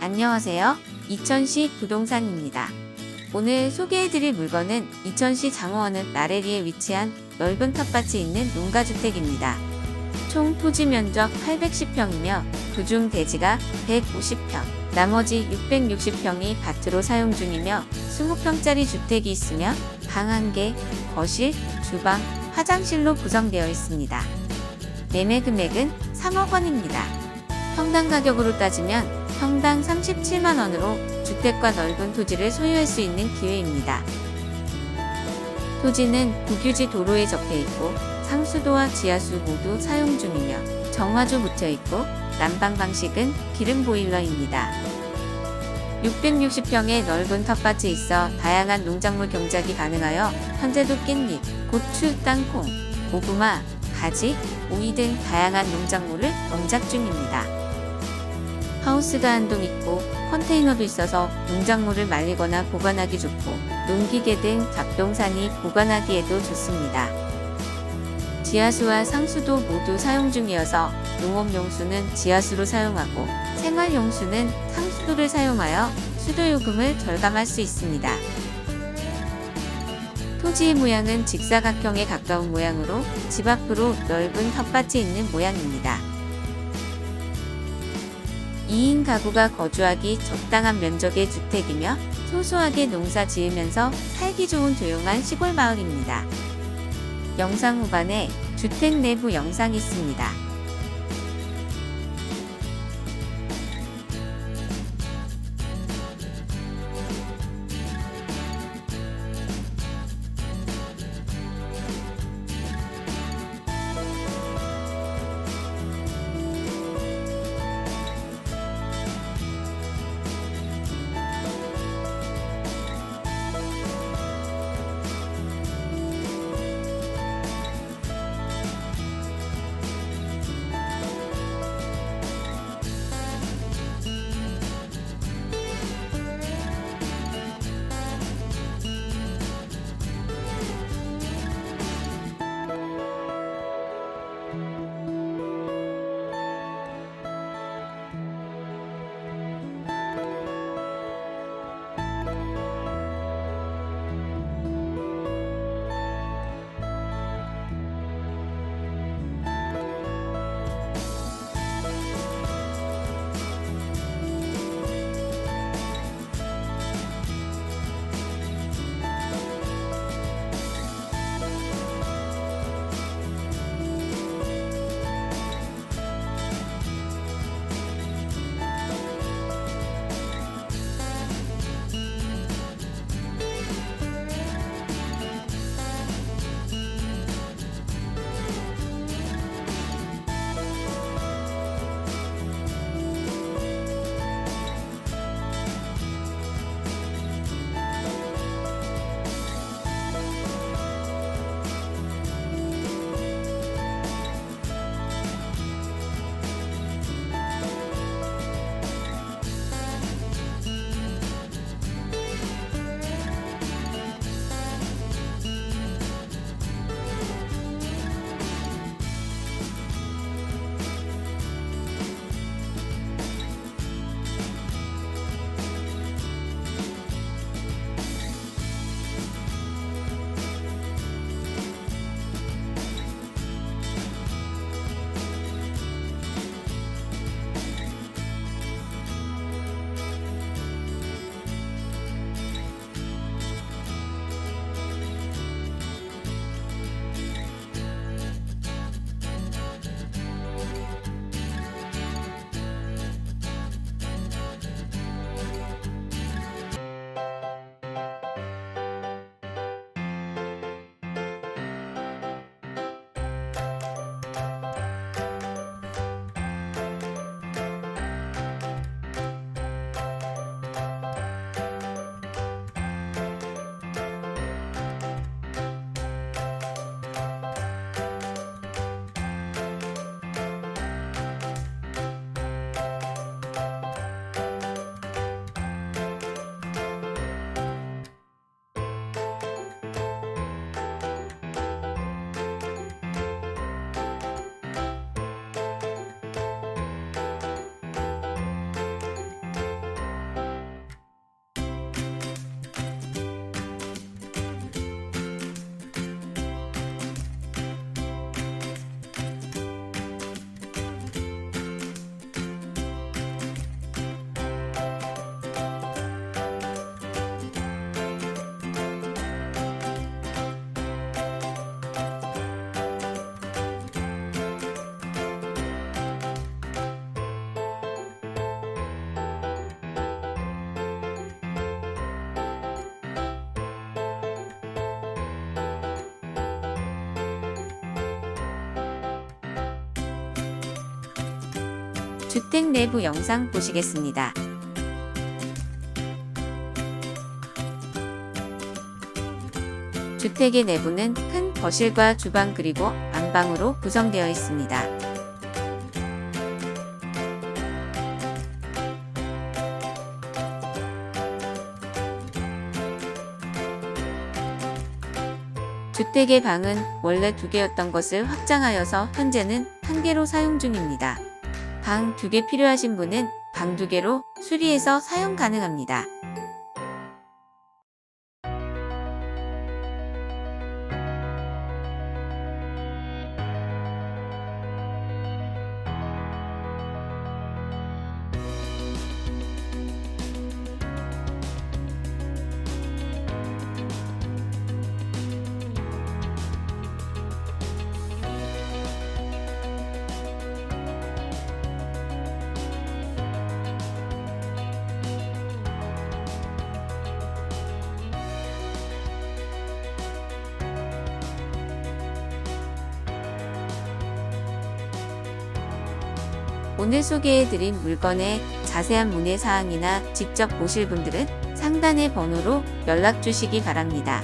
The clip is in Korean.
안녕하세요. 이천시 부동산입니다. 오늘 소개해드릴 물건은 이천시 장호원은 나래리에 위치한 넓은 텃밭이 있는 농가주택입니다. 총 토지 면적 810평이며 그중 대지가 150평, 나머지 660평이 밭으로 사용 중이며 20평짜리 주택이 있으며 방 1개, 거실, 주방, 화장실로 구성되어 있습니다. 매매 금액은 3억 원입니다. 평당 가격으로 따지면 평당 37만 원으로 주택과 넓은 토지를 소유할 수 있는 기회입니다. 토지는 국유지 도로에 접해 있고 상수도와 지하수 모두 사용 중이며 정화조 붙여 있고 난방 방식은 기름 보일러입니다. 660평의 넓은 텃밭이 있어 다양한 농작물 경작이 가능하여 현재도 깻잎, 고추, 땅콩, 고구마, 가지, 오이 등 다양한 농작물을 농작 중입니다. 하우스가 한동 있고 컨테이너도 있어서 농작물을 말리거나 보관하기 좋고 농기계 등 작동산이 보관하기에도 좋습니다. 지하수와 상수도 모두 사용 중이어서 농업용수는 지하수로 사용하고 생활용수는 상수도를 사용하여 수도요금을 절감할 수 있습니다. 토지의 모양은 직사각형에 가까운 모양으로 집 앞으로 넓은 텃밭이 있는 모양입니다. 2인 가구가 거주하기 적당한 면적의 주택이며 소소하게 농사 지으면서 살기 좋은 조용한 시골 마을입니다. 영상 후반에 주택 내부 영상이 있습니다. 주택 내부 영상 보시겠습니다. 주택의 내부는 큰 거실과 주방 그리고 안방으로 구성되어 있습니다. 주택의 방은 원래 두 개였던 것을 확장하여서 현재는 한 개로 사용 중입니다. 방두개 필요하신 분은 방두 개로 수리해서 사용 가능합니다. 오늘 소개해드린 물건의 자세한 문의 사항이나 직접 보실 분들은 상단의 번호로 연락 주시기 바랍니다.